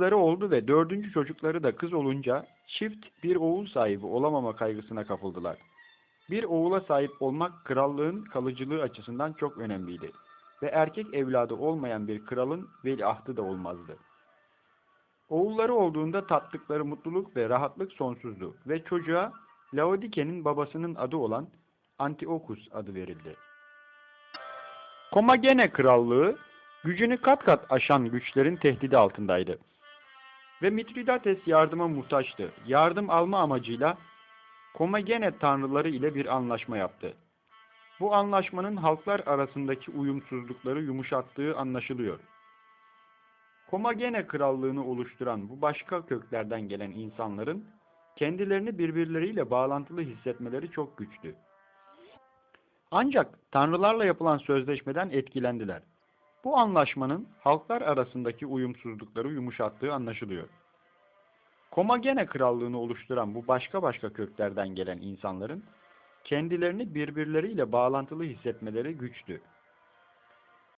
kızları oldu ve dördüncü çocukları da kız olunca çift bir oğul sahibi olamama kaygısına kapıldılar. Bir oğula sahip olmak krallığın kalıcılığı açısından çok önemliydi ve erkek evladı olmayan bir kralın veliahtı da olmazdı. Oğulları olduğunda tattıkları mutluluk ve rahatlık sonsuzdu ve çocuğa Laodike'nin babasının adı olan Antiochus adı verildi. Komagene krallığı gücünü kat kat aşan güçlerin tehdidi altındaydı. Ve Mitridates yardıma muhtaçtı. Yardım alma amacıyla Komagene tanrıları ile bir anlaşma yaptı. Bu anlaşmanın halklar arasındaki uyumsuzlukları yumuşattığı anlaşılıyor. Komagene krallığını oluşturan bu başka köklerden gelen insanların kendilerini birbirleriyle bağlantılı hissetmeleri çok güçtü. Ancak tanrılarla yapılan sözleşmeden etkilendiler. Bu anlaşmanın halklar arasındaki uyumsuzlukları yumuşattığı anlaşılıyor. Komagene krallığını oluşturan bu başka başka köklerden gelen insanların kendilerini birbirleriyle bağlantılı hissetmeleri güçtü.